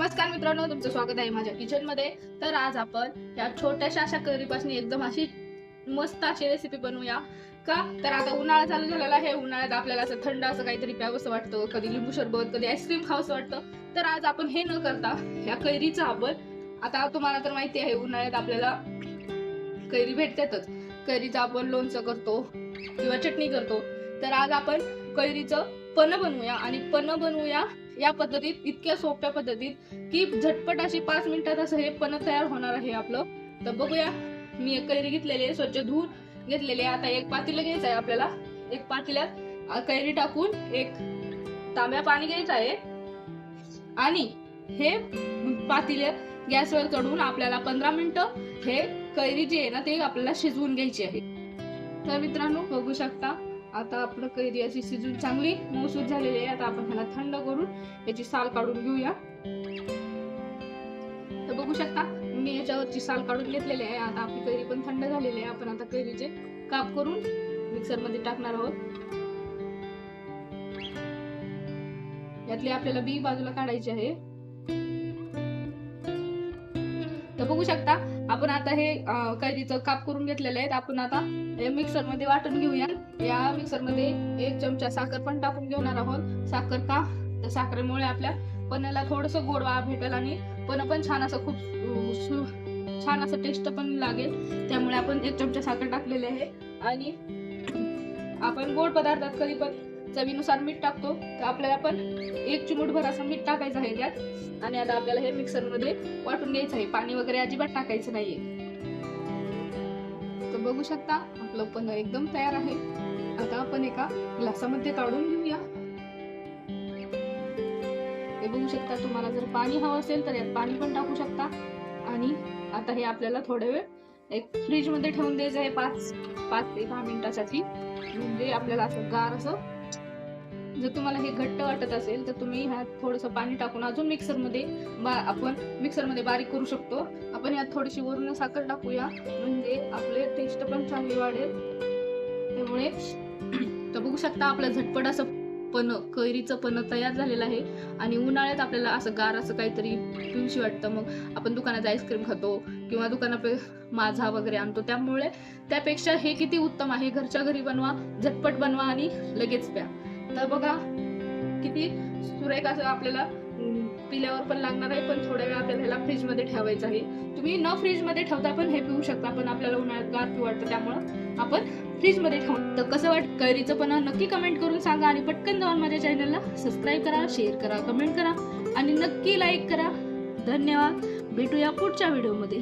नमस्कार मित्रांनो तुमचं स्वागत आहे माझ्या किचनमध्ये. तर आज आपण या छोट्याशा अशा करीपासून एकदम अशी मस्त अशी रेसिपी बनवूया. का? तर आता उन्हाळा चालू झालेला आहे. उन्हाळ्यात आपल्याला असं थंड असं काहीतरी प्यावंसं वाटतं कधी लिंबू सरबत कधी आईस्क्रीम खावंसं वाटतं. तर आज आपण हे न करता ह्या कैरीचा आपण आता तुम्हाला तर माहिती आहे उन्हाळ्यात आपल्याला कैरी भेटतातच. कैरीचं आपण लोणचं करतो किंवा चटणी करतो. तर आज आपण कैरीचं पन बनवूया आणि पन बनवूया या पद्धतीत इतक्या सोप्या पद्धतीत की झटपट अशी पाच मिनिटात असं हे पण तयार होणार आहे आपलं. तर बघूया. मी एक कैरी घेतलेली आहे स्वच्छ धुवून घेतलेली आहे. आता एक पातीला घ्यायचं आहे आपल्याला. एक पातील्यात कैरी टाकून एक तांब्या पाणी घ्यायचं आहे. आणि हे पातेले गॅसवर चढवून आपल्याला पंधरा मिनिटं हे कैरी जी आहे ना ते आपल्याला शिजवून घ्यायची आहे. तर मित्रांनो बघू शकता. आता आपलं कैरी अशी शिजून चांगली मऊसूत झालेली आहे. आता आपण ह्याला थंड करून याची साल काढून घेऊया. तर बघू शकता मी याच्यावरची साल काढून घेतलेली आहे. आता आपली कैरी पण थंड झालेली आहे. आपण आता कैरीचे काप करून मिक्सरमध्ये टाकणार आहोत. यातली आपल्याला बी बाजूला काढायची आहे. तर बघू शकता आपण आता हे कैरीचं काप करून घेतलेले आहेत आपण आता मिक्सरमध्ये वाटून घेऊया. या मिक्सरमध्ये एक चमचा साखर पण टाकून घेणार आहोत. साखर का? तर साखरेमुळे आपल्या पण्याला थोडस गोडवा भेटेल आणि पण पण छान असं खूप छान असं टेस्ट पण लागेल. त्यामुळे आपण एक चमचा साखर टाकलेली आहे. आणि आपण गोड पदार्थात कधी पण चवीनुसार मीठ टाकतो. तर आपल्याला पण एक चिमूटभर असं मीठ टाकायचं आहे त्यात. आणि आता आपल्याला हे मिक्सरमध्ये वाटून घ्यायचं आहे. पाणी वगैरे अजिबात टाकायचं नाहीये. तर बघू शकता आपलं पण एकदम तयार आहे. आता आपण एका ग्लासामध्ये काढून घेऊया. हे बघू शकता तुम्हाला जर पाणी हवं असेल तर यात पाणी पण टाकू शकता. आणि आता हे आपल्याला थोडा वेळ एक फ्रीजमध्ये ठेवून द्यायचं आहे पाच पाच ते दहा मिनिटासाठी. म्हणजे आपल्याला असं गार असं जर तुम्हाला हे घट्ट वाटत असेल तर तुम्ही ह्यात थोडंसं पाणी टाकून अजून मिक्सरमध्ये बा आपण मिक्सरमध्ये बारीक करू शकतो. आपण यात थोडीशी वरून साखर टाकूया. म्हणजे आपले टेस्ट पण चांगली वाढेल. त्यामुळे तर बघू शकता आपलं झटपट असं पण कैरीचं पण तयार झालेलं आहे. आणि उन्हाळ्यात आपल्याला असं गार असं काहीतरी पिऊशी वाटतं. मग आपण दुकानात आईस्क्रीम खातो किंवा दुकानात माझा वगैरे आणतो. त्यामुळे त्यापेक्षा हे किती उत्तम आहे. घरच्या घरी बनवा झटपट बनवा आणि लगेच प्या. तर बघा किती सुरेख असं आपल्याला पिल्यावर पण लागणार आहे पण थोड्या वेळ आपल्याला ह्याला फ्रीजमध्ये ठेवायचं आहे. तुम्ही न फ्रीजमध्ये ठेवता पण हे पिऊ शकता पण आपल्याला उन्हाळ्यात गार पिऊ वाटतं त्यामुळं आपण फ्रीजमध्ये ठेवू. तर कसं वाट कैरीचं पण नक्की कमेंट करून सांगा आणि पटकन जाऊन माझ्या चॅनलला सबस्क्राईब करा शेअर करा कमेंट करा आणि नक्की लाईक करा. धन्यवाद. भेटूया पुढच्या व्हिडिओमध्ये